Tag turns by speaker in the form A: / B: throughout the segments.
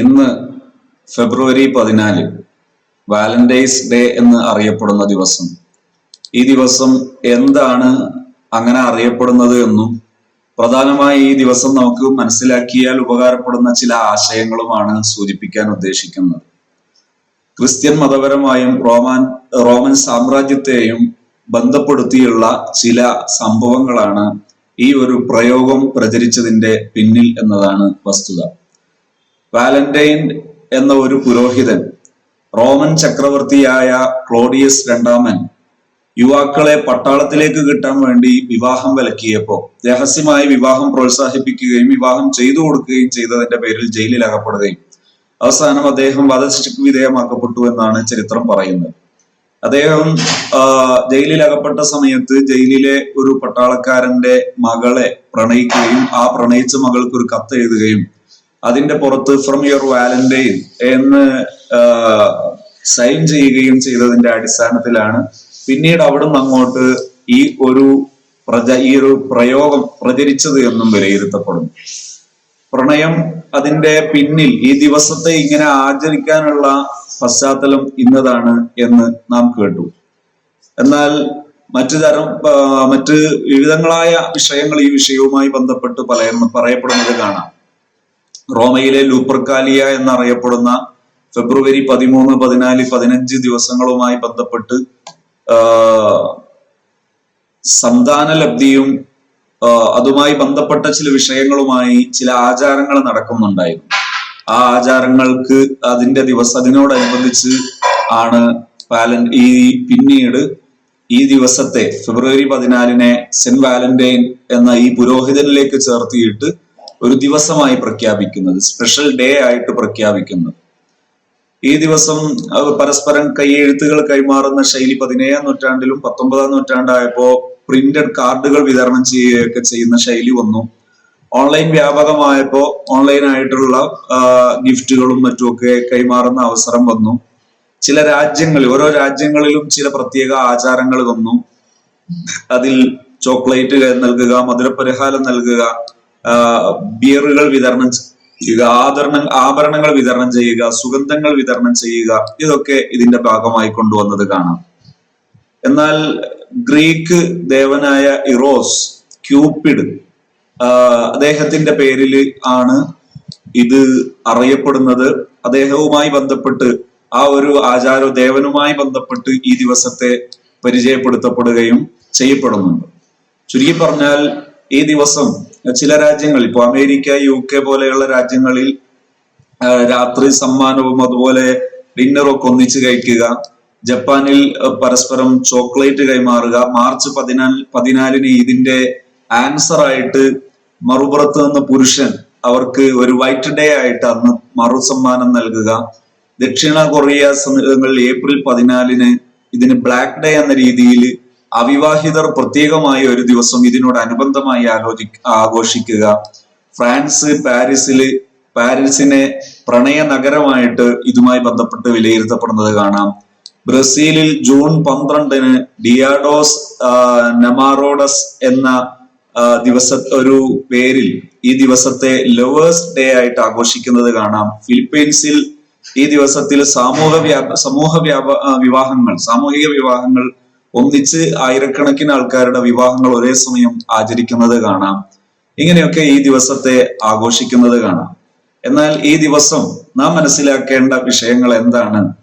A: ഇന്ന് ഫെബ്രുവരി പതിനാല് Valentine's day എന്ന് അറിയപ്പെടുന്ന ദിവസം. ഈ ദിവസം എന്താണ് അങ്ങനെ അറിയപ്പെടുന്നത് എന്നും പ്രധാനമായി ഈ ദിവസം നമുക്ക് മനസ്സിലാക്കിയാൽ ഉപകാരപ്പെടുന്ന ചില ആശയങ്ങളുമാണ് സൂചിപ്പിക്കാൻ ഉദ്ദേശിക്കുന്നത്. ക്രിസ്ത്യൻ മതപരമായും റോമാൻ റോമൻ സാമ്രാജ്യത്തെയും ബന്ധപ്പെടുത്തിയുള്ള ചില സംഭവങ്ങളാണ് ഈ ഒരു പ്രയോഗം പ്രചരിച്ചതിന്റെ പിന്നിൽ എന്നതാണ് വസ്തുത. വാലന്റൈൻ എന്ന ഒരു പുരോഹിതൻ റോമൻ ചക്രവർത്തിയായ ക്ലോഡിയസ് രണ്ടാമൻ യുവാക്കളെ പട്ടാളത്തിലേക്ക് കിട്ടാൻ വേണ്ടി വിവാഹം വിലക്കിയപ്പോൾ രഹസ്യമായി വിവാഹം പ്രോത്സാഹിപ്പിക്കുകയും വിവാഹം ചെയ്തു കൊടുക്കുകയും ചെയ്തതിന്റെ പേരിൽ ജയിലിൽ അകപ്പെടുകയും. അവസാനം അദ്ദേഹം വധശിക്ഷയ്ക്ക് വിധേയമാക്കപ്പെട്ടു എന്നാണ് ചരിത്രം പറയുന്നത്. അദ്ദേഹം ജയിലിൽ അകപ്പെട്ട സമയത്ത് ജയിലിലെ ഒരു പട്ടാളക്കാരന്റെ മകളെ പ്രണയിക്കുകയും ആ പ്രണയിച്ച മകൾക്ക് ഒരു കത്ത് എഴുതുകയും അതിന്റെ പുറത്ത് ഫ്രം യുവർ വാലന്റൈൻ എന്ന് സൈൻ ചെയ്യുകയും ചെയ്തതിന്റെ അടിസ്ഥാനത്തിലാണ്. പിന്നീട് അവിടുന്ന് അങ്ങോട്ട് ഈ ഒരു പ്രജ ഈ ഒരു പ്രയോഗം പ്രചരിച്ചത് എന്നും വിലയിരുത്തപ്പെടുന്നു. പ്രണയം അതിന്റെ പിന്നിൽ ഈ ദിവസത്തെ ഇങ്ങനെ ആചരിക്കാനുള്ള പശ്ചാത്തലം ഇന്നതാണ് എന്ന് നാം കേട്ടു. എന്നാൽ മറ്റു തരം മറ്റ് വിവിധങ്ങളായ വിഷയങ്ങൾ ഈ വിഷയവുമായി ബന്ധപ്പെട്ട് പറയപ്പെടുന്നത് കാണാം. റോമയിലെ ലൂപ്പർക്കാലിയ എന്നറിയപ്പെടുന്ന ഫെബ്രുവരി പതിമൂന്ന് പതിനാല് പതിനഞ്ച് ദിവസങ്ങളുമായി ബന്ധപ്പെട്ട് സന്താന ലബ്ധിയും അതുമായി ബന്ധപ്പെട്ട ചില വിഷയങ്ങളുമായി ചില ആചാരങ്ങൾ നടക്കുന്നുണ്ടായിരുന്നു. ആ ആചാരങ്ങൾക്ക് അതിന്റെ ദിവസം അതിനോടനുബന്ധിച്ച് ആണ് വാലൻ ഈ പിന്നീട് ഈ ദിവസത്തെ ഫെബ്രുവരി പതിനാലിനെ സെന്റ് വാലന്റൈൻ എന്ന ഈ പുരോഹിതനിലേക്ക് ചേർത്തിയിട്ട് ഒരു ദിവസമായി പ്രഖ്യാപിക്കുന്നത് സ്പെഷ്യൽ ഡേ ആയിട്ട് പ്രഖ്യാപിക്കുന്നത്. ഈ ദിവസം പരസ്പരം കൈയെഴുത്തുകൾ കൈമാറുന്ന ശൈലി പതിനേഴാം നൂറ്റാണ്ടിലും പത്തൊമ്പതാം നൂറ്റാണ്ടായപ്പോ പ്രിന്റഡ് കാർഡുകൾ വിതരണം ചെയ്യുകയൊക്കെ ചെയ്യുന്ന ശൈലി വന്നു. ഓൺലൈൻ വ്യാപകമായപ്പോ ഓൺലൈൻ ആയിട്ടുള്ള ഗിഫ്റ്റുകളും മറ്റുമൊക്കെ കൈമാറുന്ന അവസരം വന്നു. ചില രാജ്യങ്ങളിൽ ഓരോ രാജ്യങ്ങളിലും ചില പ്രത്യേക ആചാരങ്ങൾ വന്നു. അതിൽ ചോക്ലേറ്റ് നൽകുക മധുരപരിഹാരം നൽകുക ബിയറുകൾ വിതരണം ചെയ്യുക ആദരണ ആഭരണങ്ങൾ വിതരണം ചെയ്യുക സുഗന്ധങ്ങൾ വിതരണം ചെയ്യുക ഇതൊക്കെ ഇതിന്റെ ഭാഗമായി കൊണ്ടുവന്നത് കാണാം. എന്നാൽ ഗ്രീക്ക് ദേവനായ ഇറോസ് ക്യൂപിഡ് അദ്ദേഹത്തിന്റെ പേരിൽ ആണ് ഇത് അറിയപ്പെടുന്നത്. അദ്ദേഹവുമായി ബന്ധപ്പെട്ട് ആ ഒരു ആചാര ദേവനുമായി ബന്ധപ്പെട്ട് ഈ ദിവസത്തെ പരിചയപ്പെടുത്തപ്പെടുകയും ചെയ്യപ്പെടുന്നുണ്ട്. ചുരുക്കി പറഞ്ഞാൽ ഈ ദിവസം ചില രാജ്യങ്ങൾ ഇപ്പൊ അമേരിക്ക യു കെ പോലെയുള്ള രാജ്യങ്ങളിൽ രാത്രി സമ്മാനവും അതുപോലെ ഡിന്നറൊക്കെ ഒന്നിച്ച് കഴിക്കുക. ജപ്പാനിൽ പരസ്പരം ചോക്ലേറ്റ് കൈമാറുക. മാർച്ച് പതിനാല് പതിനാലിന് ഇതിന്റെ ആൻസർ ആയിട്ട് മറുപുറത്ത് നിന്ന് പുരുഷൻ അവർക്ക് ഒരു വൈറ്റ് ഡേ ആയിട്ട് അന്ന് മറു സമ്മാനം നൽകുക. ദക്ഷിണ കൊറിയ ഏപ്രിൽ പതിനാലിന് ഇതിന് ബ്ലാക്ക് ഡേ എന്ന രീതിയിൽ അവിവാഹിതർ പ്രത്യേകമായി ഒരു ദിവസം ഇതിനോട് അനുബന്ധമായി ആലോചി ആഘോഷിക്കുക. ഫ്രാൻസ് പാരീസിൽ പാരീസിനെ പ്രണയ നഗരമായിട്ട് ഇതുമായി ബന്ധപ്പെട്ട് വിലയിരുത്തപ്പെടുന്നത് കാണാം. ബ്രസീലിൽ ജൂൺ പന്ത്രണ്ടിന് ഡിയാഡോസ് നമാറോഡസ് എന്ന ദിവസ ഒരു പേരിൽ ഈ ദിവസത്തെ ലവേഴ്സ് ഡേ ആയിട്ട് ആഘോഷിക്കുന്നത് കാണാം. ഫിലിപ്പീൻസിൽ ഈ ദിവസത്തിൽ സാമൂഹ വ്യാപ സമൂഹ വ്യാപ വിവാഹങ്ങൾ സാമൂഹിക വിവാഹങ്ങൾ ഒന്നിച്ച് ആയിരക്കണക്കിന് ആൾക്കാരുടെ വിവാഹങ്ങൾ ഒരേ സമയം ആചരിക്കുന്നത് കാണാം. ഇങ്ങനെയൊക്കെ ഈ ദിവസത്തെ ആഘോഷിക്കുന്നത് കാണാം. എന്നാൽ ഈ ദിവസം നാം മനസ്സിലാക്കേണ്ട വിഷയങ്ങൾ എന്താണ്?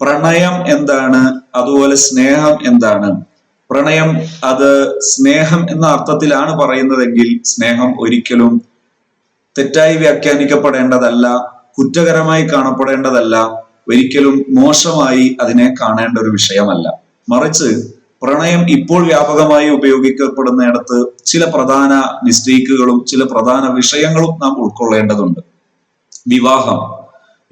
A: പ്രണയം എന്താണ്? അതുപോലെ സ്നേഹം എന്താണ്? പ്രണയം അത് സ്നേഹം എന്ന അർത്ഥത്തിലാണ് പറയുന്നതെങ്കിൽ സ്നേഹം ഒരിക്കലും തെറ്റായി വ്യാഖ്യാനിക്കപ്പെടേണ്ടതല്ല കുറ്റകരമായി കാണപ്പെടേണ്ടതല്ല ഒരിക്കലും മോശമായി അതിനെ കാണേണ്ട ഒരു വിഷയമല്ല. മറിച്ച് പ്രണയം ഇപ്പോൾ വ്യാപകമായി ഉപയോഗിക്കപ്പെടുന്നിടത്ത് ചില പ്രധാന മിസ്റ്റേക്കുകളും ചില പ്രധാന വിഷയങ്ങളും നാം ഉൾക്കൊള്ളേണ്ടതുണ്ട്. വിവാഹം.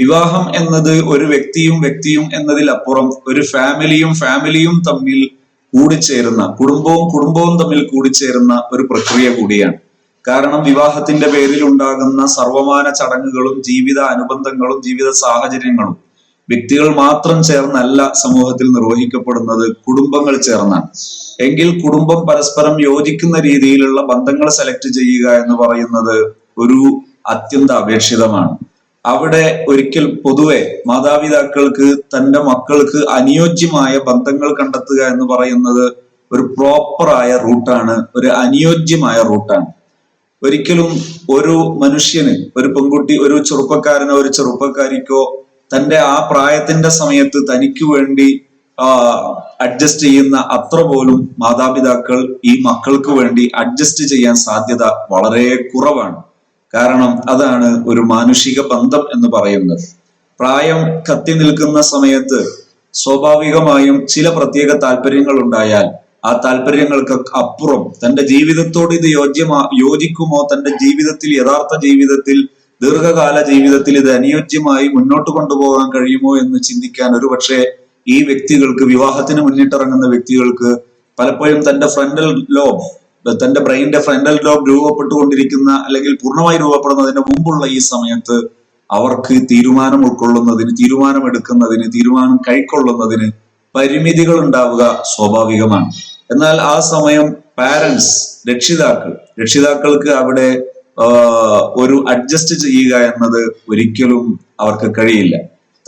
A: വിവാഹം എന്നത് ഒരു വ്യക്തിയും വ്യക്തിയും എന്നതിലപ്പുറം ഒരു ഫാമിലിയും ഫാമിലിയും തമ്മിൽ കൂടിച്ചേരുന്ന കുടുംബവും കുടുംബവും തമ്മിൽ കൂടിച്ചേരുന്ന ഒരു പ്രക്രിയ കൂടിയാണ്. കാരണം വിവാഹത്തിന്റെ പേരിൽ ഉണ്ടാകുന്ന സർവമാന ചടങ്ങുകളും ജീവിത അനുബന്ധങ്ങളും ജീവിത സാഹചര്യങ്ങളും വ്യക്തികൾ മാത്രം ചേർന്നല്ല സമൂഹത്തിൽ നിർവഹിക്കപ്പെടുന്നത് കുടുംബങ്ങൾ ചേർന്നാണ്. എങ്കിൽ കുടുംബം പരസ്പരം യോജിക്കുന്ന രീതിയിലുള്ള ബന്ധങ്ങൾ സെലക്ട് ചെയ്യുക എന്ന് പറയുന്നത് ഒരു അത്യന്ത അപേക്ഷിതമാണ്. അവിടെ ഒരിക്കൽ പൊതുവെ മാതാപിതാക്കൾക്ക് തന്റെ മക്കൾക്ക് അനുയോജ്യമായ ബന്ധങ്ങൾ കണ്ടെത്തുക എന്ന് പറയുന്നത് ഒരു പ്രോപ്പറായ റൂട്ടാണ് ഒരു അനുയോജ്യമായ റൂട്ടാണ് ഒരിക്കലും ഒരു മനുഷ്യന് ഒരു പെൺകുട്ടി ഒരു ചെറുപ്പക്കാരനോ ഒരു ചെറുപ്പക്കാരിക്കോ തന്റെ ആ പ്രായത്തിന്റെ സമയത്ത് തനിക്ക് വേണ്ടി അഡ്ജസ്റ്റ് ചെയ്യുന്ന അത്ര പോലും മാതാപിതാക്കൾ ഈ മക്കൾക്ക് വേണ്ടി അഡ്ജസ്റ്റ് ചെയ്യാൻ സാധ്യത വളരെ കുറവാണ്. കാരണം അതാണ് ഒരു മാനുഷിക ബന്ധം എന്ന് പറയുന്നത്. പ്രായം കത്തി നിൽക്കുന്ന സമയത്ത് സ്വാഭാവികമായും ചില പ്രത്യേക താല്പര്യങ്ങൾ ഉണ്ടായാൽ ആ താല്പര്യങ്ങൾക്ക് അപ്പുറം തന്റെ ജീവിതത്തോട് ഇത് യോജ്യമാ യോജിക്കുമോ തന്റെ ജീവിതത്തിൽ യഥാർത്ഥ ജീവിതത്തിൽ ദീർഘകാല ജീവിതത്തിൽ ഇത് അനുയോജ്യമായി മുന്നോട്ട് കൊണ്ടുപോകാൻ കഴിയുമോ എന്ന് ചിന്തിക്കാൻ ഒരുപക്ഷെ ഈ വ്യക്തികൾക്ക് വിവാഹത്തിന് മുന്നിട്ടിറങ്ങുന്ന വ്യക്തികൾക്ക് പലപ്പോഴും തന്റെ ഫ്രണ്ടൽ ലോബ് തന്റെ ബ്രെയിനിന്റെ ഫ്രണ്ടൽ ലോബ് രൂപപ്പെട്ടുകൊണ്ടിരിക്കുന്ന അല്ലെങ്കിൽ പൂർണമായി രൂപപ്പെടുന്നതിന് മുമ്പുള്ള ഈ സമയത്ത് അവർക്ക് തീരുമാനം ഉൾക്കൊള്ളുന്നതിന് തീരുമാനമെടുക്കുന്നതിന് തീരുമാനം കൈക്കൊള്ളുന്നതിന് പരിമിതികൾ ഉണ്ടാവുക സ്വാഭാവികമാണ്. എന്നാൽ ആ സമയം പാരന്റ്സ് രക്ഷിതാക്കൾ രക്ഷിതാക്കൾക്ക് അവിടെ ഒരു അഡ്ജസ്റ്റ് ചെയ്യുക എന്നത് ഒരിക്കലും അവർക്ക് കഴിയില്ല.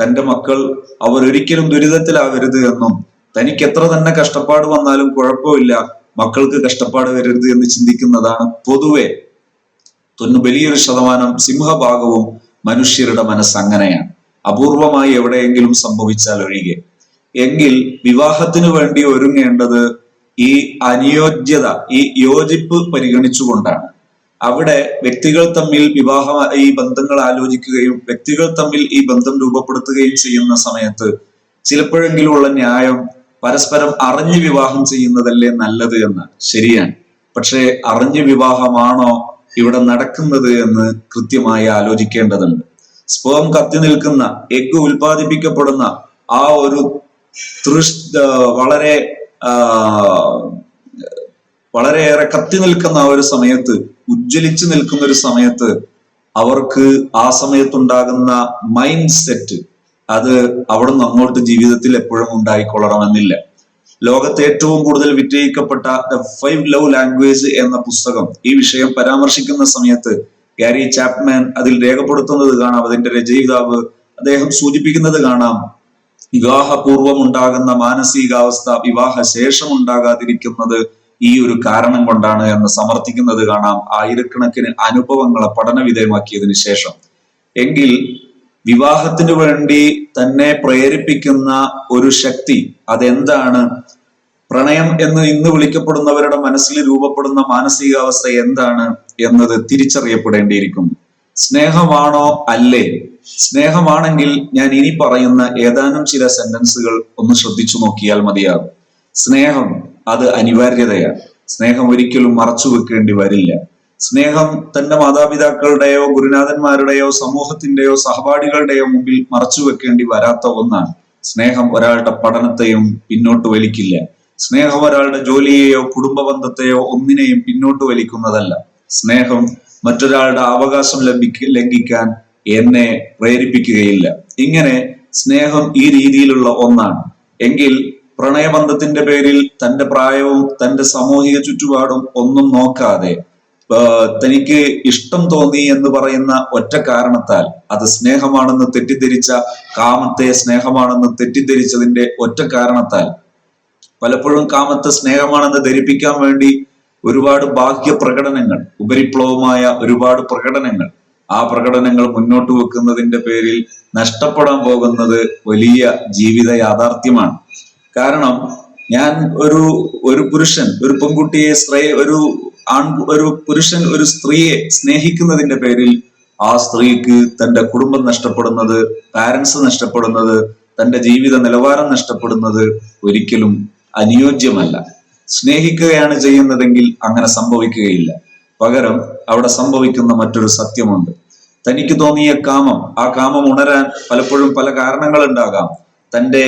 A: തന്റെ മക്കൾ അവർ ഒരിക്കലും ദുരിതത്തിലാവരുത് എന്നും തനിക്ക് എത്ര തന്നെ കഷ്ടപ്പാട് വന്നാലും കുഴപ്പമില്ല മക്കൾക്ക് കഷ്ടപ്പാട് വരരുത് എന്ന് ചിന്തിക്കുന്നതാണ് പൊതുവെ. തൊന്നു വലിയൊരു ശതമാനം സിംഹഭാഗവും മനുഷ്യരുടെ മനസ്സ് അങ്ങനെയാണ്. അപൂർവമായി എവിടെയെങ്കിലും സംഭവിച്ചാൽ ഒഴികെ. എങ്കിൽ വിവാഹത്തിന് വേണ്ടി ഒരുങ്ങേണ്ടത് ഈ അനുയോജ്യത ഈ യോജിപ്പ് പരിഗണിച്ചുകൊണ്ടാണ്. അവിടെ വ്യക്തികൾ തമ്മിൽ വിവാഹ ഈ ബന്ധങ്ങൾ ആലോചിക്കുകയും വ്യക്തികൾ തമ്മിൽ ഈ ബന്ധം രൂപപ്പെടുത്തുകയും ചെയ്യുന്ന സമയത്ത് ചിലപ്പോഴെങ്കിലും ഉള്ള ന്യായം പരസ്പരം അറിഞ്ഞ് വിവാഹം ചെയ്യുന്നതല്ലേ നല്ലത് എന്ന്. ശരിയാണ്. പക്ഷേ അറിഞ്ഞ് വിവാഹമാണോ ഇവിടെ നടക്കുന്നത് എന്ന് കൃത്യമായി ആലോചിക്കേണ്ടതുണ്ട്. സ്പേം കത്തി നിൽക്കുന്ന എഗ് ഉൽപാദിപ്പിക്കപ്പെടുന്ന ആ ഒരു തൃഷ് വളരെ വളരെയേറെ കത്തി നിൽക്കുന്ന ആ ഒരു സമയത്ത് ഉജ്ജ്വലിച്ചു നിൽക്കുന്ന ഒരു സമയത്ത് അവർക്ക് ആ സമയത്തുണ്ടാകുന്ന മൈൻഡ് സെറ്റ് അത് അവിടെ നിന്ന് അങ്ങോട്ട് ജീവിതത്തിൽ എപ്പോഴും ഉണ്ടായിക്കൊള്ളണമെന്നില്ല. ലോകത്തെ ഏറ്റവും കൂടുതൽ വിറ്റയിക്കപ്പെട്ട ദ ഫൈവ് ലവ് ലാംഗ്വേജ് എന്ന പുസ്തകം ഈ വിഷയം പരാമർശിക്കുന്ന സമയത്ത് ഗാരി ചാപ്മാൻ അതിൽ രേഖപ്പെടുത്തുന്നത് കാണാം. അതിന്റെ രചയിതാവ് അദ്ദേഹം സൂചിപ്പിക്കുന്നത് കാണാം. വിവാഹപൂർവം ഉണ്ടാകുന്ന മാനസികാവസ്ഥ വിവാഹ ശേഷം ഉണ്ടാകാതിരിക്കുന്നത് ഈ ഒരു കാരണം കൊണ്ടാണ് എന്ന് സമർത്ഥിക്കുന്നത് കാണാം. ആയിരക്കണക്കിന് അനുഭവങ്ങളെ പഠന വിധേയമാക്കിയതിനു ശേഷം. എങ്കിൽ വിവാഹത്തിനു വേണ്ടി തന്നെ പ്രേരിപ്പിക്കുന്ന ഒരു ശക്തി അതെന്താണ്? പ്രണയം എന്ന് ഇന്ന് വിളിക്കപ്പെടുന്നവരുടെ മനസ്സിൽ രൂപപ്പെടുന്ന മാനസികാവസ്ഥ എന്താണ് എന്നത് തിരിച്ചറിയപ്പെടേണ്ടിയിരിക്കുന്നു സ്നേഹമാണോ? അല്ലേ. സ്നേഹമാണെങ്കിൽ ഞാൻ ഇനി പറയുന്ന ഏതാനും ചില സെന്റൻസുകൾ ഒന്ന് ശ്രദ്ധിച്ചു നോക്കിയാൽ മതിയാകും. സ്നേഹം. അത് അനിവാര്യതയാണ്. സ്നേഹം ഒരിക്കലും മറച്ചു വെക്കേണ്ടി വരില്ല. സ്നേഹം തന്റെ മാതാപിതാക്കളുടെയോ ഗുരുനാഥന്മാരുടെയോ സമൂഹത്തിന്റെയോ സഹപാഠികളുടെയോ മുമ്പിൽ മറച്ചു വെക്കേണ്ടി വരാത്ത ഒന്നാണ്. സ്നേഹം ഒരാളുടെ പഠനത്തെയും പിന്നോട്ട് വലിക്കില്ല. സ്നേഹം ഒരാളുടെ ജോലിയെയോ കുടുംബ ബന്ധത്തെയോ ഒന്നിനെയും പിന്നോട്ട് വലിക്കുന്നതല്ല. സ്നേഹം മറ്റൊരാളുടെ അവകാശം ലഭിക്ക ലംഘിക്കാൻ എന്നെ പ്രേരിപ്പിക്കുകയില്ല. ഇങ്ങനെ സ്നേഹം ഈ രീതിയിലുള്ള ഒന്നാണ്. എങ്കിൽ പ്രണയബന്ധത്തിന്റെ പേരിൽ തന്റെ പ്രായവും തന്റെ സാമൂഹിക ചുറ്റുപാടും ഒന്നും നോക്കാതെ തനിക്ക് ഇഷ്ടം തോന്നി എന്ന് പറയുന്ന ഒറ്റ കാരണത്താൽ അത് സ്നേഹമാണെന്ന് തെറ്റിദ്ധരിച്ച കാമത്തെ സ്നേഹമാണെന്ന് തെറ്റിദ്ധരിച്ചതിന്റെ ഒറ്റ കാരണത്താൽ പലപ്പോഴും കാമത്തെ സ്നേഹമാണെന്ന് ധരിപ്പിക്കാൻ വേണ്ടി ഒരുപാട് ബാഹ്യ പ്രകടനങ്ങൾ ഉപരിപ്ലവമായ ഒരുപാട് പ്രകടനങ്ങൾ ആ പ്രകടനങ്ങൾ മുന്നോട്ട് വെക്കുന്നതിന്റെ പേരിൽ നഷ്ടപ്പെടാൻ പോകുന്നത് വലിയ ജീവിത യാഥാർത്ഥ്യമാണ്. കാരണം ഞാൻ ഒരു ഒരു പുരുഷൻ ഒരു പെൺകുട്ടിയെ സ്ത്രീ ഒരു ആൺ ഒരു പുരുഷൻ ഒരു സ്ത്രീയെ സ്നേഹിക്കുന്നതിന്റെ പേരിൽ ആ സ്ത്രീക്ക് തന്റെ കുടുംബം നഷ്ടപ്പെടുന്നത് പാരൻസ് നഷ്ടപ്പെടുന്നത് തന്റെ ജീവിത നിലവാരം നഷ്ടപ്പെടുന്നത് ഒരിക്കലും അനുയോജ്യമല്ല. സ്നേഹിക്കുകയാണ് ചെയ്യുന്നതെങ്കിൽ അങ്ങനെ സംഭവിക്കുകയില്ല. പകരം അവിടെ സംഭവിക്കുന്ന മറ്റൊരു സത്യമുണ്ട്. തനിക്ക് തോന്നിയ കാമം ആ കാമം ഉണരാൻ പലപ്പോഴും പല കാരണങ്ങൾ ഉണ്ടാകാം. തന്റെ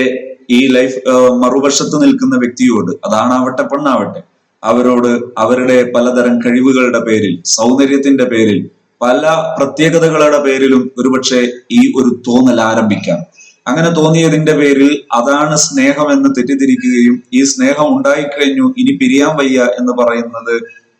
A: ഈ ലൈഫ് മറുവശത്ത് നിൽക്കുന്ന വ്യക്തിയോട് അതാണാവട്ടെ പെണ്ണാവട്ടെ അവരോട് അവരുടെ പലതരം കഴിവുകളുടെ പേരിൽ സൗന്ദര്യത്തിന്റെ പേരിൽ പല പ്രത്യേകതകളുടെ പേരിലും ഒരുപക്ഷെ ഈ ഒരു തോന്നൽ ആരംഭിക്കാം. അങ്ങനെ തോന്നിയതിന്റെ പേരിൽ അതാണ് സ്നേഹം എന്ന് തെറ്റിദ്ധരിക്കുകയും ഈ സ്നേഹം ഉണ്ടായിക്കഴിഞ്ഞു ഇനി പിരിയാൻ വയ്യ എന്ന് പറയുന്നത്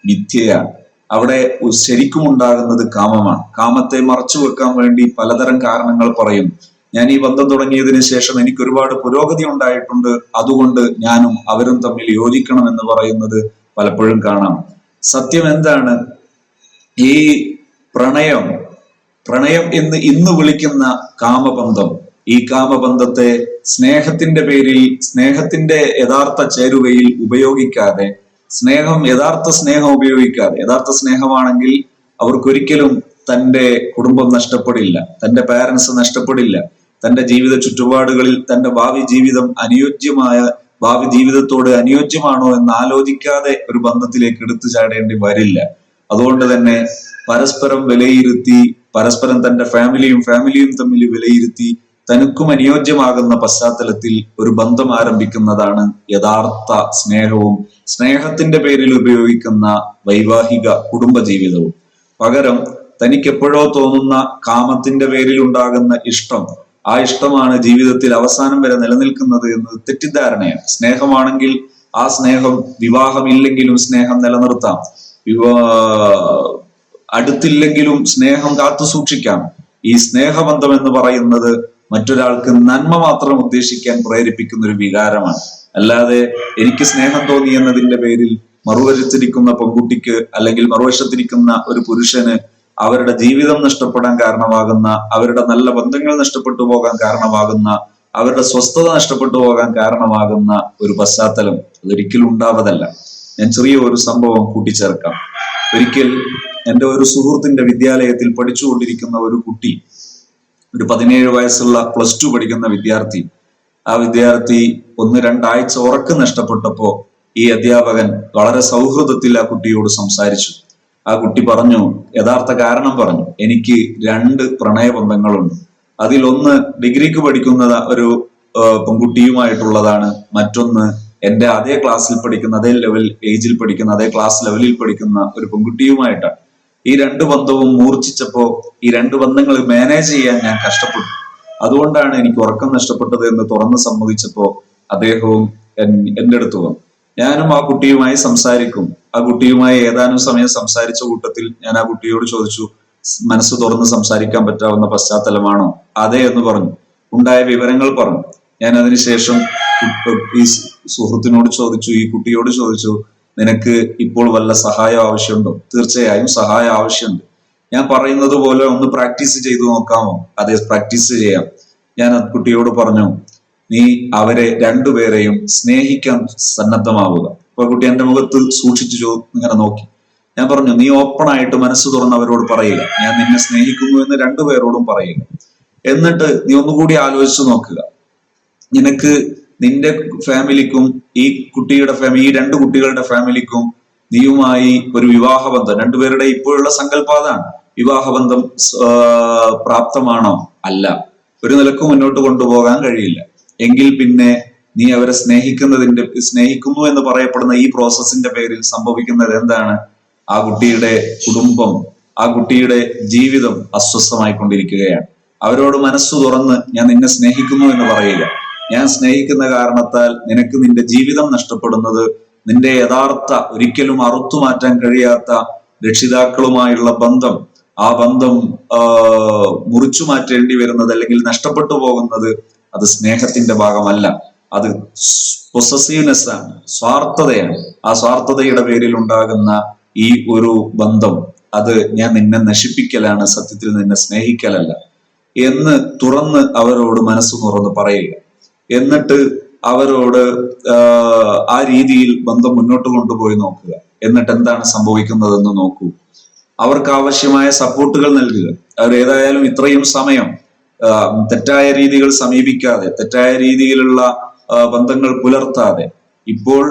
A: മിഥ്യയാണ്. അവിടെ ശരിക്കും ഉണ്ടാകുന്നത് കാമമാണ്. കാമത്തെ മറച്ചു വെക്കാൻ വേണ്ടി പലതരം കാരണങ്ങൾ പറയും. ഞാൻ ഈ ബന്ധം തുടങ്ങിയതിന് ശേഷം എനിക്ക് ഒരുപാട് പുരോഗതി ഉണ്ടായിട്ടുണ്ട്. അതുകൊണ്ട് ഞാനും അവരും തമ്മിൽ യോജിക്കണം എന്ന് പറയുന്നത് പലപ്പോഴും കാണാം. സത്യം എന്താണ്? ഈ പ്രണയം പ്രണയം എന്ന് ഇന്ന് വിളിക്കുന്ന കാമബന്ധം ഈ കാമബന്ധത്തെ സ്നേഹത്തിന്റെ പേരിൽ സ്നേഹത്തിന്റെ യഥാർത്ഥ ചേരുവയിൽ ഉപയോഗിക്കാതെ സ്നേഹം യഥാർത്ഥ സ്നേഹം ഉപയോഗിക്കാതെ യഥാർത്ഥ സ്നേഹമാണെങ്കിൽ അവർക്കൊരിക്കലും തന്റെ കുടുംബം നഷ്ടപ്പെടില്ല തന്റെ പാരൻസ് നഷ്ടപ്പെടില്ല. തന്റെ ജീവിത ചുറ്റുപാടുകളിൽ തന്റെ ഭാവി ജീവിതം അനുയോജ്യമായ ഭാവി ജീവിതത്തോട് അനുയോജ്യമാണോ എന്ന് ആലോചിക്കാതെ ഒരു ബന്ധത്തിലേക്ക് എടുത്തു ചാടേണ്ടി വരില്ല. അതുകൊണ്ട് തന്നെ പരസ്പരം വിലയിരുത്തി പരസ്പരം തന്റെ ഫാമിലിയും ഫാമിലിയും തമ്മിൽ വിലയിരുത്തി തനിക്കും അനുയോജ്യമാകുന്ന പശ്ചാത്തലത്തിൽ ഒരു ബന്ധം ആരംഭിക്കുന്നതാണ് യഥാർത്ഥ സ്നേഹവും സ്നേഹത്തിന്റെ പേരിൽ ഉപയോഗിക്കുന്ന വൈവാഹിക കുടുംബ ജീവിതവും പകരം തനിക്കെപ്പോഴോ തോന്നുന്ന കാമത്തിന്റെ പേരിൽ ഉണ്ടാകുന്ന ഇഷ്ടം ആ ഇഷ്ടമാണ് ജീവിതത്തിൽ അവസാനം വരെ നിലനിൽക്കുന്നത് എന്നത് തെറ്റിദ്ധാരണയാണ്. സ്നേഹമാണെങ്കിൽ ആ സ്നേഹം വിവാഹമില്ലെങ്കിലും സ്നേഹം നിലനിർത്താം. വിവാ അടുത്തില്ലെങ്കിലും സ്നേഹം കാത്തു സൂക്ഷിക്കാം. ഈ സ്നേഹബന്ധം എന്ന് പറയുന്നത് മറ്റൊരാൾക്ക് നന്മ മാത്രം ഉദ്ദേശിക്കാൻ പ്രേരിപ്പിക്കുന്ന ഒരു വികാരമാണ്. അല്ലാതെ എനിക്ക് സ്നേഹം തോന്നി എന്നതിന്റെ പേരിൽ മറുവശത്തിരിക്കുന്ന പെൺകുട്ടിക്ക് അല്ലെങ്കിൽ മറുവശത്തിരിക്കുന്ന ഒരു പുരുഷന് അവരുടെ ജീവിതം നഷ്ടപ്പെടാൻ കാരണമാകുന്ന അവരുടെ നല്ല ബന്ധങ്ങൾ നഷ്ടപ്പെട്ടു പോകാൻ കാരണമാകുന്ന അവരുടെ സ്വസ്ഥത നഷ്ടപ്പെട്ടു പോകാൻ കാരണമാകുന്ന ഒരു പശ്ചാത്തലം അതൊരിക്കലും ഉണ്ടാവതല്ല. ഞാൻ ചെറിയ ഒരു സംഭവം കൂട്ടിച്ചേർക്കാം. ഒരിക്കൽ എന്റെ ഒരു സുഹൃത്തിന്റെ വിദ്യാലയത്തിൽ പഠിച്ചുകൊണ്ടിരിക്കുന്ന ഒരു കുട്ടി ഒരു പതിനേഴ് വയസ്സുള്ള പ്ലസ് ടു പഠിക്കുന്ന വിദ്യാർത്ഥി ആ വിദ്യാർത്ഥി ഒന്ന് രണ്ടാഴ്ച ഉറക്കം നഷ്ടപ്പെട്ടപ്പോ ഈ അധ്യാപകൻ വളരെ സൗഹൃദത്തിൽ ആ കുട്ടിയോട് സംസാരിച്ചു. ആ കുട്ടി പറഞ്ഞു യഥാർത്ഥ കാരണം പറഞ്ഞു എനിക്ക് രണ്ട് പ്രണയബന്ധങ്ങളുണ്ട്. അതിലൊന്ന് ഡിഗ്രിക്ക് പഠിക്കുന്ന ഒരു പെൺകുട്ടിയുമായിട്ടുള്ളതാണ്. മറ്റൊന്ന് എന്റെ അതേ ക്ലാസ്സിൽ പഠിക്കുന്ന അതേ ലെവൽ ഏജിൽ പഠിക്കുന്ന അതേ ക്ലാസ് ലെവലിൽ പഠിക്കുന്ന ഒരു പെൺകുട്ടിയുമായിട്ടാണ്. ഈ രണ്ട് ബന്ധവും മൂർച്ഛിച്ചപ്പോ ഈ രണ്ട് ബന്ധങ്ങൾ മാനേജ് ചെയ്യാൻ ഞാൻ കഷ്ടപ്പെട്ടു. അതുകൊണ്ടാണ് എനിക്ക് ഉറക്കം നഷ്ടപ്പെട്ടത് എന്ന് തുറന്ന് സമ്മതിച്ചപ്പോ അദ്ദേഹവും എന്റെ അടുത്ത് വന്നു. ഞാനും ആ കുട്ടിയുമായി സംസാരിക്കും. ആ കുട്ടിയുമായി ഏതാനും സമയം സംസാരിച്ച കൂട്ടത്തിൽ ഞാൻ ആ കുട്ടിയോട് ചോദിച്ചു മനസ്സ് തുറന്ന് സംസാരിക്കാൻ പറ്റാവുന്ന പശ്ചാത്തലമാണോ? അതെ എന്ന് പറഞ്ഞു. ഉണ്ടായ വിവരങ്ങൾ പറഞ്ഞു. ഞാൻ അതിനുശേഷം ഈ സുഹൃത്തിനോട് ചോദിച്ചു ഈ കുട്ടിയോട് ചോദിച്ചു നിനക്ക് ഇപ്പോൾ വല്ല സഹായം ആവശ്യമുണ്ടോ? തീർച്ചയായും സഹായം ആവശ്യമുണ്ട്. ഞാൻ പറയുന്നത് പോലെ ഒന്ന് പ്രാക്ടീസ് ചെയ്തു നോക്കാമോ? അതെ പ്രാക്ടീസ് ചെയ്യാം. ഞാൻ കുട്ടിയോട് പറഞ്ഞു നീ അവരെ രണ്ടുപേരെയും സ്നേഹിക്കാൻ സന്നദ്ധമാവുക. അപ്പൊ കുട്ടി എന്റെ മുഖത്ത് സൂക്ഷിച്ചു ചോ ഇങ്ങനെ നോക്കി. ഞാൻ പറഞ്ഞു നീ ഓപ്പൺ ആയിട്ട് മനസ്സ് തുറന്ന് അവരോട് പറയുക ഞാൻ നിന്നെ സ്നേഹിക്കുന്നു എന്ന് രണ്ടുപേരോടും പറയുക എന്നിട്ട് നീ ഒന്നുകൂടി ആലോചിച്ചു നോക്കുക. നിനക്ക് നിന്റെ ഫാമിലിക്കും ഈ കുട്ടിയുടെ ഫാമിലി ഈ രണ്ട് കുട്ടികളുടെ ഫാമിലിക്കും നീയുമായി ഒരു വിവാഹബന്ധം. രണ്ടുപേരുടെ ഇപ്പോഴുള്ള സങ്കല്പാതാണ്. വിവാഹബന്ധം പ്രാപ്തമാണോ? അല്ല. ഒരു നിലക്കും മുന്നോട്ട് കൊണ്ടുപോകാൻ കഴിയില്ല. എങ്കിൽ പിന്നെ നീ അവരെ സ്നേഹിക്കുന്നതിന്റെ സ്നേഹിക്കുന്നു എന്ന് പറയപ്പെടുന്ന ഈ പ്രോസസ്സിന്റെ പേരിൽ സംഭവിക്കുന്നത് എന്താണ്? ആ കുട്ടിയുടെ കുടുംബം ആ കുട്ടിയുടെ ജീവിതം അസ്വസ്ഥമായി കൊണ്ടിരിക്കുകയാണ് അവരോട് മനസ്സു തുറന്ന് ഞാൻ നിന്നെ സ്നേഹിക്കുന്നു എന്ന് പറയുക. ഞാൻ സ്നേഹിക്കുന്ന കാരണത്താൽ നിനക്ക് നിന്റെ ജീവിതം നഷ്ടപ്പെടുന്നത് നിന്റെ യഥാർത്ഥ ഒരിക്കലും അറുത്തു മാറ്റാൻ കഴിയാത്ത രക്ഷിതാക്കളുമായുള്ള ബന്ധം ആ ബന്ധം മുറിച്ചു മാറ്റേണ്ടി വരുന്നത് അല്ലെങ്കിൽ നഷ്ടപ്പെട്ടു പോകുന്നത് അത് സ്നേഹത്തിന്റെ ഭാഗമല്ല. അത് പൊസസീവ്നെസ് ആണ് സ്വാർത്ഥതയാണ്. ആ സ്വാർത്ഥതയുടെ പേരിൽ ഉണ്ടാകുന്ന ഈ ഒരു ബന്ധം അത് ഞാൻ നിന്നെ നശിപ്പിക്കലാണ് സത്യത്തിൽ നിന്നെ സ്നേഹിക്കലല്ല എന്ന് തുറന്ന് അവരോട് മനസ്സ് തുറന്ന് പറയുക. എന്നിട്ട് അവരോട് ആ രീതിയിൽ ബന്ധം മുന്നോട്ട് കൊണ്ടുപോയി നോക്കുക. എന്നിട്ട് എന്താണ് സംഭവിക്കുന്നതെന്ന് നോക്കൂ. അവർക്ക് ആവശ്യമായ സപ്പോർട്ടുകൾ നൽകുക. അവർ ഏതായാലും ഇത്രയും സമയം തെറ്റായ രീതികൾ സമീപിക്കാതെ തെറ്റായ രീതിയിലുള്ള ബന്ധങ്ങൾ പുലർത്താതെ. ഇപ്പോൾ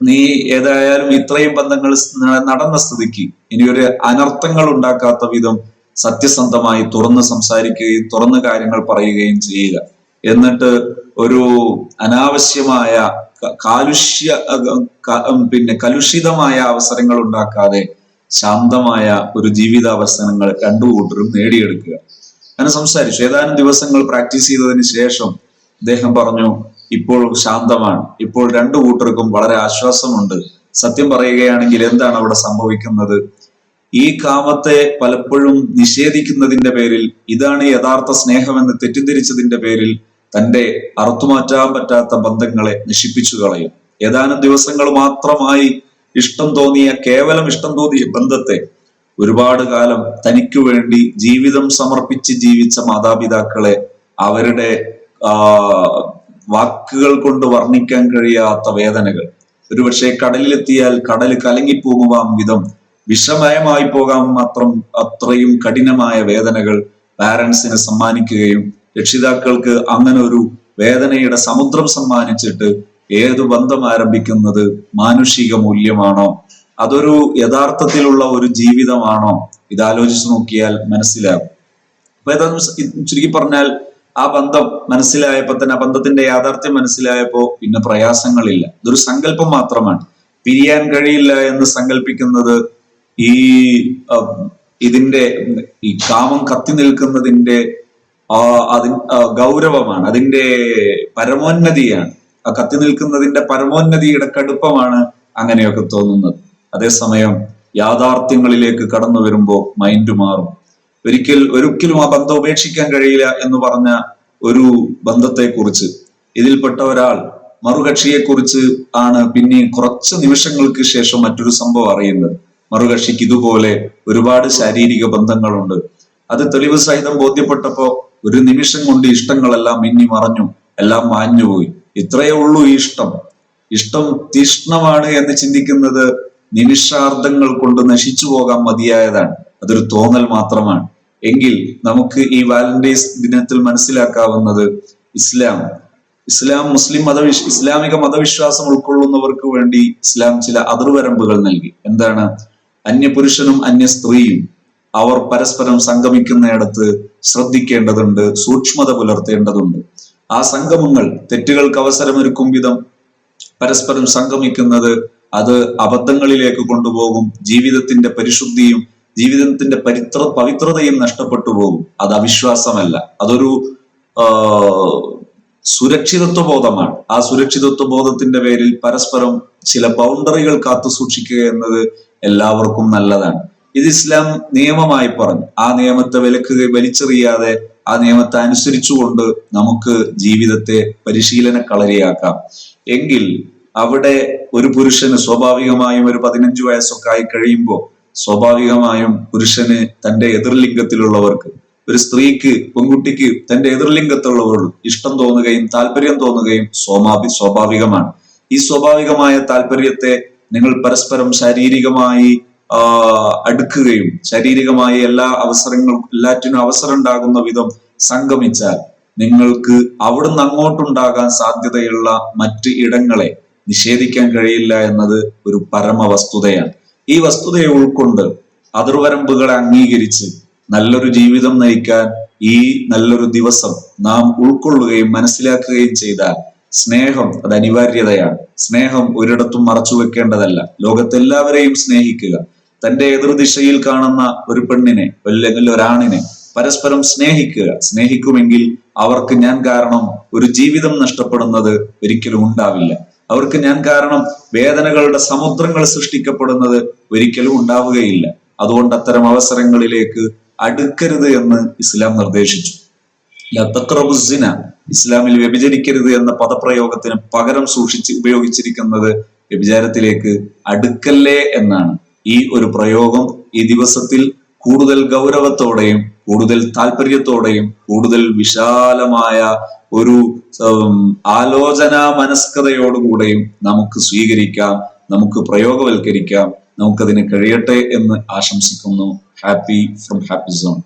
A: നീ ഏതായാലും ഇത്രയും ബന്ധങ്ങൾ നടന്ന സ്ഥിതിക്ക് ഇനി ഒരു അനർത്ഥങ്ങൾ ഉണ്ടാക്കാത്ത വിധം സത്യസന്ധമായി തുറന്ന് സംസാരിക്കുകയും തുറന്ന് കാര്യങ്ങൾ പറയുകയും ചെയ്യുക എന്നിട്ട് ഒരു അനാവശ്യമായ കാലുഷ്യ പിന്നെ കലുഷിതമായ അവസരങ്ങൾ ഉണ്ടാക്കാതെ ശാന്തമായ ഒരു ജീവിതാവസരങ്ങൾ രണ്ടു കൂട്ടരും നേടിയെടുക്കുക. അങ്ങനെ സംസാരിച്ചു. ഏതാനും ദിവസങ്ങൾ പ്രാക്ടീസ് ചെയ്തതിന് ശേഷം അദ്ദേഹം പറഞ്ഞു ഇപ്പോൾ ശാന്തമാണ്. ഇപ്പോൾ രണ്ടു കൂട്ടർക്കും വളരെ ആശ്വാസമുണ്ട്. സത്യം പറയുകയാണെങ്കിൽ എന്താണ് അവിടെ സംഭവിക്കുന്നത്? ഈ കാമത്തെ പലപ്പോഴും നിഷേധിക്കുന്നതിന്റെ പേരിൽ ഇതാണ് യഥാർത്ഥ സ്നേഹമെന്ന് തെറ്റിദ്ധരിച്ചതിന്റെ പേരിൽ തന്റെ അറുത്തുമാറ്റാൻ പറ്റാത്ത ബന്ധങ്ങളെ നശിപ്പിച്ചു കളയും. ഏതാനും ദിവസങ്ങൾ മാത്രമായി ഇഷ്ടം തോന്നിയ കേവലം ഇഷ്ടം തോന്നിയ ബന്ധത്തെ ഒരുപാട് കാലം തനിക്ക് വേണ്ടി ജീവിതം സമർപ്പിച്ച് ജീവിച്ച മാതാപിതാക്കളെ അവരുടെ വാക്കുകൾ കൊണ്ട് വർണിക്കാൻ കഴിയാത്ത വേദനകൾ. ഒരുപക്ഷെ കടലിലെത്തിയാൽ കടൽ കലങ്ങിപ്പോകുവാൻ വിധം വിഷമയമായി പോകാൻ മാത്രം അത്രയും കഠിനമായ വേദനകൾ പാരൻസിന് സമ്മാനിക്കുകയും രക്ഷിതാക്കൾക്ക് അങ്ങനെ ഒരു വേദനയുടെ സമുദ്രം സമ്മാനിച്ചിട്ട് ഏതു ബന്ധം ആരംഭിക്കുന്നത് മാനുഷിക മൂല്യമാണോ? അതൊരു യഥാർത്ഥത്തിലുള്ള ഒരു ജീവിതമാണോ? ഇതാലോചിച്ച് നോക്കിയാൽ മനസ്സിലാകും. അപ്പൊ ഏതാനും ചുരുക്കി പറഞ്ഞാൽ ആ ബന്ധം മനസ്സിലായപ്പോ തന്നെ ആ ബന്ധത്തിന്റെ യാഥാർത്ഥ്യം മനസ്സിലായപ്പോ പിന്നെ പ്രയാസങ്ങളില്ല. ഇതൊരു സങ്കല്പം മാത്രമാണ്. പിരിയാൻ കഴിയില്ല എന്ന് സങ്കല്പിക്കുന്നത് ഈ ഇതിന്റെ ഈ കാമം കത്തി നിൽക്കുന്നതിന്റെ ആ അതി ഗൗരവമാണ്. അതിന്റെ പരമോന്നതിയാണ്. ആ കത്തി നിൽക്കുന്നതിന്റെ പരമോന്നതിയുടെ കടുപ്പമാണ് അങ്ങനെയൊക്കെ തോന്നുന്നത്. അതേസമയം യാഥാർത്ഥ്യങ്ങളിലേക്ക് കടന്നു വരുമ്പോൾ മൈൻഡ് മാറും. ഒരിക്കൽ ഒരിക്കലും ആ ബന്ധം ഉപേക്ഷിക്കാൻ കഴിയില്ല എന്ന് പറഞ്ഞ ഒരു ബന്ധത്തെക്കുറിച്ച്. ഇതിൽപ്പെട്ട ഒരാൾ മറുകക്ഷിയെ കുറിച്ച് ആണ് പിന്നെ കുറച്ച് നിമിഷങ്ങൾക്ക് ശേഷം മറ്റൊരു സംഭവം അറിയുന്നത്. മറുകക്ഷിക്ക് ഇതുപോലെ ഒരുപാട് ശാരീരിക ബന്ധങ്ങളുണ്ട്. അത് തെളിവ് സഹിതം ബോധ്യപ്പെട്ടപ്പോ ഒരു നിമിഷം കൊണ്ട് ഇഷ്ടങ്ങളെല്ലാം മിന്നി മറഞ്ഞു എല്ലാം മാഞ്ഞുപോയി. ഇത്രയേ ഉള്ളൂ ഈ ഇഷ്ടം. ഇഷ്ടം തീഷ്ണമാണ് എന്ന് ചിന്തിക്കുന്നത് നിമിഷാർദ്ധങ്ങൾ കൊണ്ട് നശിച്ചു പോകാൻ മതിയായതാണ്. അതൊരു തോന്നൽ മാത്രമാണ്. എങ്കിൽ നമുക്ക് ഈ വാലന്റൈൻസ് ദിനത്തിൽ മനസ്സിലാക്കാവുന്നത് ഇസ്ലാം. ഇസ്ലാം മുസ്ലിം മതവിശ് ഇസ്ലാമിക മതവിശ്വാസം ഉൾക്കൊള്ളുന്നവർക്ക് വേണ്ടി ഇസ്ലാം ചില അതിർവരമ്പുകൾ നൽകി. എന്താണ്? അന്യപുരുഷനും അന്യ സ്ത്രീയും അവർ പരസ്പരം സംഗമിക്കുന്നയിടത്ത് ശ്രദ്ധിക്കേണ്ടതുണ്ട് സൂക്ഷ്മത പുലർത്തേണ്ടതുണ്ട്. ആ സംഗമങ്ങൾ തെറ്റുകൾക്ക് അവസരമൊരുക്കും വിധം പരസ്പരം സംഗമിക്കുന്നത് അത് അബദ്ധങ്ങളിലേക്ക് കൊണ്ടുപോകും ജീവിതത്തിന്റെ പരിശുദ്ധിയും ജീവിതത്തിന്റെ പരിത്ര പവിത്രതയും നഷ്ടപ്പെട്ടു പോകും. അത് അവിശ്വാസമല്ല. അതൊരു സുരക്ഷിതത്വ ബോധമാണ് ആ സുരക്ഷിതത്വ ബോധത്തിന്റെ പേരിൽ പരസ്പരം ചില ബൗണ്ടറികൾ കാത്തു സൂക്ഷിക്കുക എന്നത് എല്ലാവർക്കും നല്ലതാണ്. ഇത് ഇസ്ലാം നിയമമായി പറഞ്ഞു. ആ നിയമത്തെ വിലക്കുക വലിച്ചെറിയാതെ ആ നിയമത്തെ അനുസരിച്ചുകൊണ്ട് നമുക്ക് ജീവിതത്തെ പരിശീലന കളരിയാക്കാം എങ്കിൽ അവിടെ ഒരു പുരുഷന് സ്വാഭാവികമായും ഒരു പതിനഞ്ചു വയസ്സൊക്കെ ആയി കഴിയുമ്പോൾ സ്വാഭാവികമായും പുരുഷന് തന്റെ എതിർലിംഗത്തിലുള്ളവർക്ക് ഒരു സ്ത്രീക്ക് പെൺകുട്ടിക്ക് തന്റെ എതിർലിംഗത്തുള്ളവർ ഇഷ്ടം തോന്നുകയും താല്പര്യം തോന്നുകയും സ്വാഭാവി സ്വാഭാവികമാണ്. ഈ സ്വാഭാവികമായ താല്പര്യത്തെ നിങ്ങൾ പരസ്പരം ശാരീരികമായി അടുക്കുകയും ശാരീരികമായി എല്ലാ അവസരങ്ങൾക്കും എല്ലാറ്റിനും അവസരം ഉണ്ടാകുന്ന വിധം സംഗമിച്ചാൽ നിങ്ങൾക്ക് അവിടുന്ന് അങ്ങോട്ടുണ്ടാകാൻ സാധ്യതയുള്ള മറ്റ് ഇടങ്ങളെ നിഷേധിക്കാൻ കഴിയില്ല എന്നത് ഒരു പരമ വസ്തുതയാണ് ഈ വസ്തുതയെ ഉൾക്കൊണ്ട് അതിർവരമ്പുകളെ അംഗീകരിച്ച് നല്ലൊരു ജീവിതം നയിക്കാൻ ഈ നല്ലൊരു ദിവസം നാം ഉൾക്കൊള്ളുകയും മനസ്സിലാക്കുകയും ചെയ്താൽ സ്നേഹം അത് അനിവാര്യതയാണ്. സ്നേഹം ഒരിടത്തും മറച്ചു വെക്കേണ്ടതല്ല. ലോകത്തെല്ലാവരെയും സ്നേഹിക്കുക. തന്റെ എതിർദിശയിൽ കാണുന്ന ഒരു പെണ്ണിനെ അല്ലെങ്കിൽ ഒരാണിനെ പരസ്പരം സ്നേഹിക്കുക. സ്നേഹിക്കുമെങ്കിൽ അവർക്ക് ഞാൻ കാരണം ഒരു ജീവിതം നഷ്ടപ്പെടുന്നത് ഒരിക്കലും ഉണ്ടാവില്ല. അവർക്ക് ഞാൻ കാരണം വേദനകളുടെ സമുദ്രങ്ങൾ സൃഷ്ടിക്കപ്പെടുന്നത് ഒരിക്കലും ഉണ്ടാവുകയില്ല. അതുകൊണ്ട് അത്തരം അവസരങ്ങളിലേക്ക് അടുക്കരുത് എന്ന് ഇസ്ലാം നിർദ്ദേശിച്ചു. ലത്തക്രബുസിന ഇസ്ലാമിൽ വ്യഭിചരിക്കരുത് എന്ന പദപ്രയോഗത്തിന് പകരം സൂക്ഷിച്ച് ഉപയോഗിച്ചിരിക്കുന്നത് വ്യഭിചാരത്തിലേക്ക് അടുക്കല്ലേ എന്നാണ്. ഈ ഒരു പ്രയോഗം ഈ ദിവസത്തിൽ കൂടുതൽ ഗൗരവത്തോടെയും കൂടുതൽ താല്പര്യത്തോടെയും കൂടുതൽ വിശാലമായ ഒരു ആലോചന മനസ്കതയോടുകൂടെയും നമുക്ക് സ്വീകരിക്കാം നമുക്ക് പ്രയോഗവൽക്കരിക്കാം നമുക്കതിന് കഴിയട്ടെ എന്ന് ആശംസിക്കുന്നു. Happy from happy zone